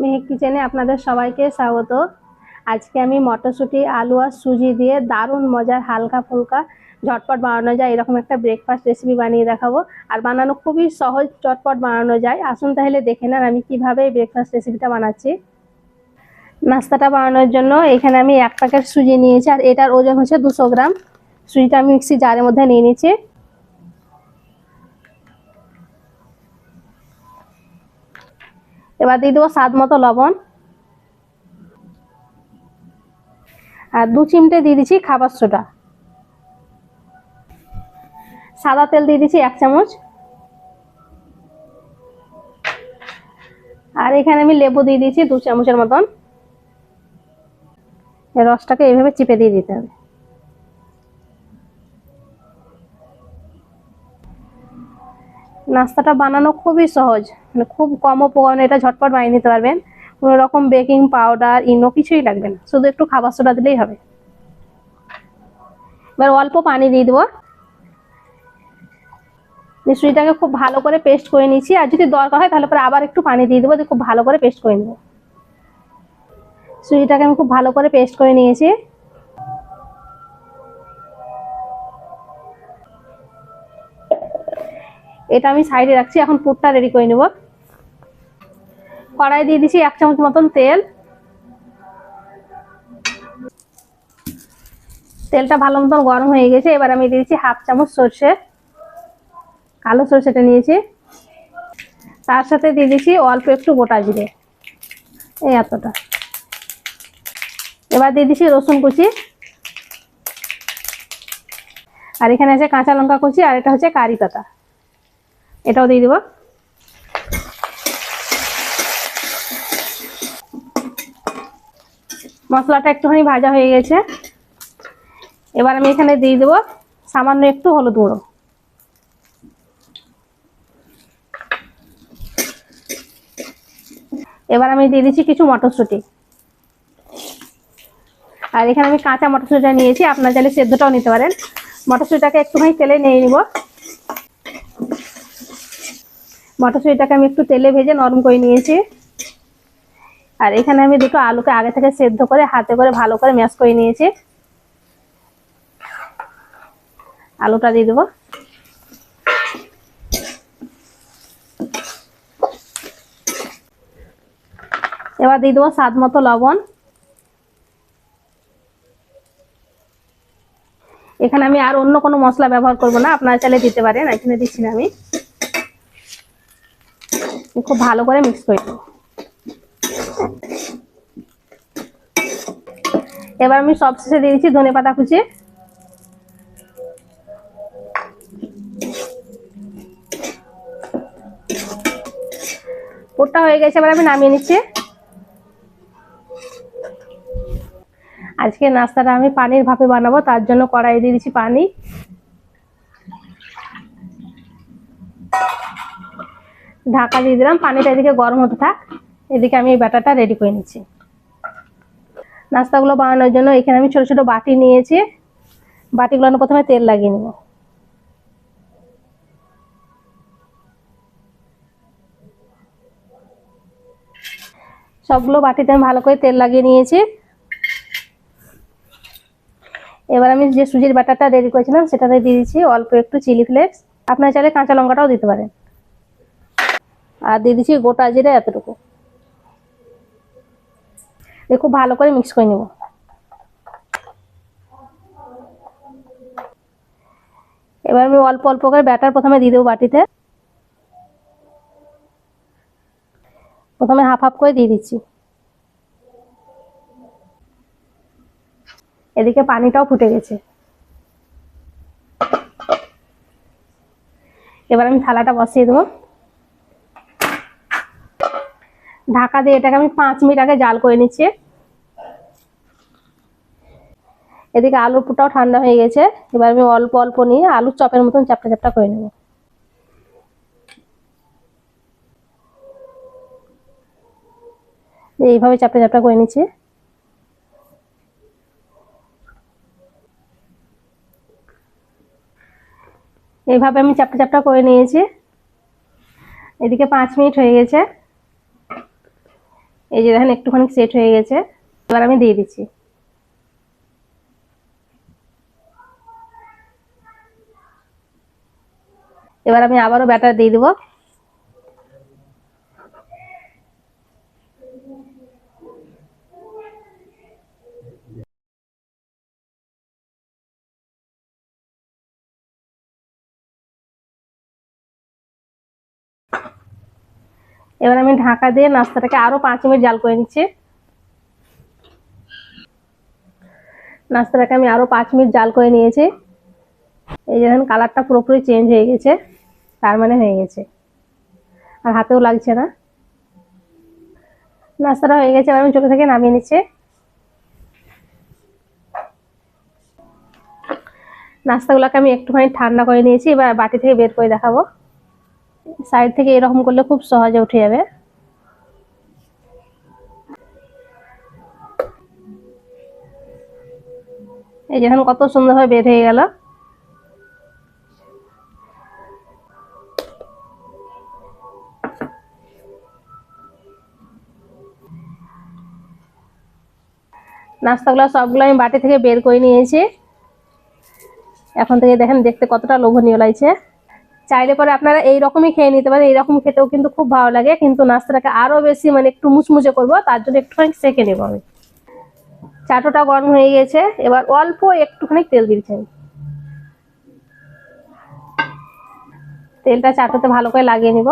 মেহেক কিচেনে আপনাদের সবাইকে স্বাগত। আজকে আমি মটরশুঁটি, আলু আর সুজি দিয়ে দারুণ মজার হালকা ফুলকা ঝটপট বানানো যায়, এরকম একটা ব্রেকফাস্ট রেসিপি বানিয়ে দেখাবো। আর বানানো খুবই সহজ, চটপট বানানো যায়। আসুন তাহলে দেখে নেন আমি কীভাবে এই ব্রেকফাস্ট রেসিপিটা বানাচ্ছি। নাস্তাটা বানানোর জন্য এখানে আমি এক প্যাকেট সুজি নিয়েছি, আর এটার ওজন হচ্ছে দুশো গ্রাম। সুজিটা আমি মিক্সি জারের মধ্যে নিয়ে নিচ্ছি। এবার দিয়ে দেবো স্বাদ মতো লবণ। আর দু চিমটে দিয়ে দিচ্ছি খাবার সোডা। সাদা তেল দিয়ে দিচ্ছি এক চামচ। আর এখানে আমি লেবু দিয়ে দিয়েছি দু চামচের মতন। রসটাকে এইভাবে চিপে দিয়ে দিতে হবে। নাস্তাটা বানানো খুবই সহজ। মানে খুব কম উপকরণে এটা ঝটপট বানিয়ে নিতে পারবেন। কোনো রকম বেকিং পাউডার, ইনো কিছুই লাগবে না। শুধু একটু খাবার সোডা দিলেই হবে। এবার অল্প পানি দিয়ে দেবো। মিশ্রিটাকে খুব ভালো করে পেস্ট করে নিচ্ছি আর যদি দরকার হয় তাহলে পরে আবার একটু পানি দিয়ে দেবো খুব ভালো করে পেস্ট করে নেব। সুজিটাকে আমি খুব ভালো করে পেস্ট করে নিয়েছি। এটা আমি সাইডে রাখছি, এখন পুরটা রেডি করে নেব। কড়াই দিয়ে দিছি এক চামচ মতন তেল। তেলটা ভালো মতন গরম হয়ে গেছে, এবার আমি দিয়েছি হাফ চামচ সর্ষে। কালো সর্ষেটা নিয়েছি। তার সাথে দিয়ে দিচ্ছি অল্প একটু গোটা জিরে। এই এতটা। এবার দিয়ে দিচ্ছি রসুন কুচি। আর এখানে আছে কাঁচা লঙ্কা কুচি, আর এটা হচ্ছে কারি পাতা। এটাও দিয়ে দেবো। মশলাটা একটুখানি ভাজা হয়ে গেছে। এবার আমি এখানে দিয়ে দেবো সামান্য একটু হলুদ গুঁড়ো। এবার আমি দিয়ে দিচ্ছি কিছু মটরশুঁটি। আর এখানে আমি কাঁচা মটরশুঁটিটা নিয়েছি, আপনার চাইলে সেদ্ধটাও নিতে পারেন। মটরশুঁটিটাকে একটুখানি তেলে নিয়ে নিব। মটরশুঁটিটাকে আমি একটু তেলে ভেজে নরম করে নিয়েছি। আর এখানে আমি দুটো আলুকে আগে থেকে সেদ্ধ করে হাতে করে ভালো করে ম্যাশ করে নিয়েছি। আলুটা দিয়ে দেবো। এবার দিয়ে দেবো স্বাদ মতো লবণ। এখানে আমি আর অন্য কোনো মশলা ব্যবহার করব না, আপনারা চাইলে দিতে পারেন, এখানে দিচ্ছি না আমি। খুব ভালো করে মিক্স করে দেবো এবার আমি সব শেষে দিয়ে দিচ্ছি ধনে পাতা কুচি। পুরটা হয়ে গেছে, এবার আমি নামিয়ে নিচ্ছি। আজকে নাস্তাটা আমি পানির ভাপে বানাবো, তার জন্য কড়াই দিয়ে দিচ্ছি পানি। ঢাকা দিয়ে দিলাম, পানিটা এদিকে গরম হতে থাক। এদিকে আমি এই ব্যাটারটা রেডি করে নিচ্ছি। নাস্তাগুলো বানানোর জন্য এখানে আমি ছোট ছোট বাটি নিয়েছি। বাটিগুলো প্রথমে তেল লাগিয়ে নেব। সবগুলো বাটিতে আমি ভালো করে তেল লাগিয়ে নিয়েছি। এবার আমি যে সুজির ব্যাটারটা রেডি করেছিলাম, সেটাতে দিয়ে দিচ্ছি অল্প একটু চিলি ফ্লেক্স আপনার চাইলে কাঁচা লঙ্কাটাও দিতে পারেন। আর দিয়ে দিচ্ছি গোটা জিরে এতটুকু। খুব ভালো করে মিক্স করে নেব। এবার আমি অল্প অল্প করে ব্যাটার প্রথমে দিয়ে দেবো বাটিতে। প্রথমে হাফ হাফ করে দিয়ে দিচ্ছি। এদিকে পানিটাও ফুটে গেছে। এবার আমি থালাটা বসিয়ে দেবো। ঢাকা দিয়ে এটাকে আমি পাঁচ মিনিট আগে জাল করে নিচ্ছি। এদিকে আলুর পুটাও ঠান্ডা হয়ে গেছে। এবার আমি অল্প অল্প নিয়ে আলুর চপের মতন চাপটা চাপটা করে নেব। এইভাবে চাপটা চাপটা করে নিচ্ছি। এইভাবে আমি চাপটা চাপটা করে নিয়েছি। এদিকে পাঁচ মিনিট হয়ে গেছে। এই যে দেখেন, একটুখানি সেট হয়ে গেছে। এবার আমি দিয়ে দিচ্ছি। এবার আমি আবারও ব্যাটার দিয়ে দেবো। এবার আমি ঢাকা দিয়ে নাস্তাটাকে আরও পাঁচ মিনিট জাল করে নিচ্ছি। নাস্তাটাকে আমি আরও পাঁচ মিনিট জাল করে নিয়েছি। এই যে দেখেন কালারটা পুরোপুরি চেঞ্জ হয়ে গেছে, তার মানে হয়ে গেছে। আর হাতেও লাগছে না। নাস্তাটা হয়ে গেছে আমি চোখে থেকে নামিয়ে নিচ্ছি। নাস্তাগুলোকে আমি একটুখানি ঠান্ডা করে নিয়েছি, এবার বাটি থেকে বের করে দেখাবো। সাইড থেকে এরকম করলে খুব সহজে উঠে যাবে। এই যেখানে কত সুন্দরভাবে বের হয়ে গেল। নাস্তাগুলো সবগুলো আমি বাটি থেকে বের করে নিয়েছি। এখন থেকে দেখেন দেখতে কতটা লোভনীয় লাগছে। চাইলে পরে আপনারা এই রকমই খেয়ে নিতে পারেন, এইরকম খেতেও কিন্তু খুব ভালো লাগে, কিন্তু নাস্তাটাকে আরও বেশি মানে একটু মুচমুচে করব, তার জন্য একটুখানি সেকে নেব আমি। চাটোটা গরম হয়ে গেছে, এবার অল্প একটুখানি তেল দিচ্ছেন তেলটা চাটোতে ভালো করে লাগিয়ে নিব।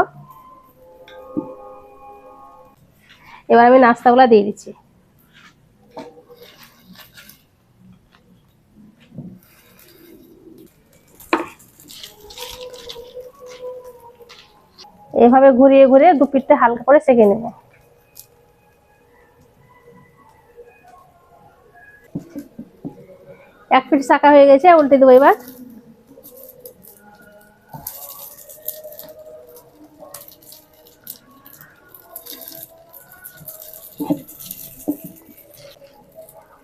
এবার আমি নাস্তাগুলো দিয়ে দিচ্ছি। এভাবে ঘুরিয়ে ঘুরিয়ে দু পিঠটা হালকা করে সেকে নেব। এক পিঠ শাকা হয়ে গেছে, উল্টে দেবো এবার।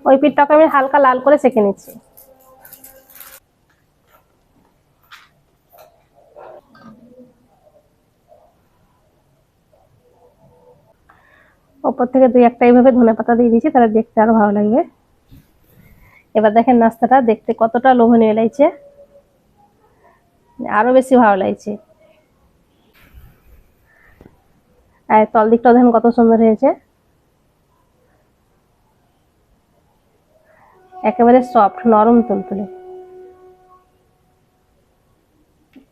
ওই পিঠটাকে আমি হালকা লাল করে সেকে নিচ্ছি। ওপর থেকে দুই একটা এইভাবে ধনে পাতা দিয়ে দিয়েছি তাহলে দেখতে আরও ভালো লাগবে। এবার দেখেন নাস্তাটা দেখতে কতটা লোভনীয় লাগছে। আরও বেশি ভালো লাগছে। আর তল দিকটাও দেখেন কত সুন্দর হয়েছে। একেবারে সফট নরম তুলতুলে।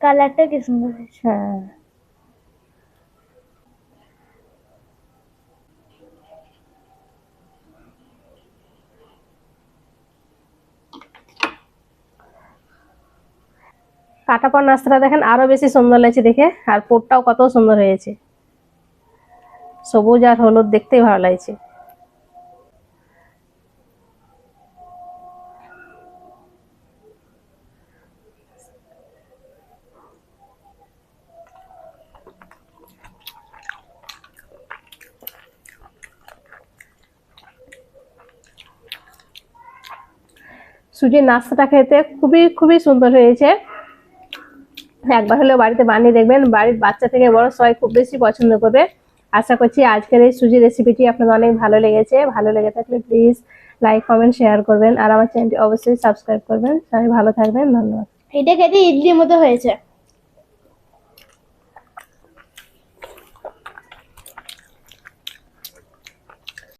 কালারটা কি সুন্দর হ্যাঁ। কাটা পর নাস্তাটা দেখেন আরও বেশি সুন্দর লাগছে দেখে, আর পোটটাও কত সুন্দর হয়েছে। সবুজ আর হলুদ দেখতেই ভালো লাগছে। সুজির নাস্তাটা খেতে খুবই খুবই সুন্দর হয়েছে। একবার হলেও বাড়িতে বানিয়ে দেখবেন। বাড়ির বাচ্চা থেকে বড় সবাই খুব বেশি পছন্দ করবে। আশা করছি আজকের এই সুজি রেসিপিটি আপনাদের অনেক ভালো লেগেছে। ভালো লেগে থাকলে প্লিজ লাইক কমেন্ট শেয়ার করবেন। আর আমার চ্যানেলটি অবশ্যই সাবস্ক্রাইব করবেন। সবাই ভালো থাকবেন। ধন্যবাদ। এটা খেতে ইডলির মতো হয়েছে।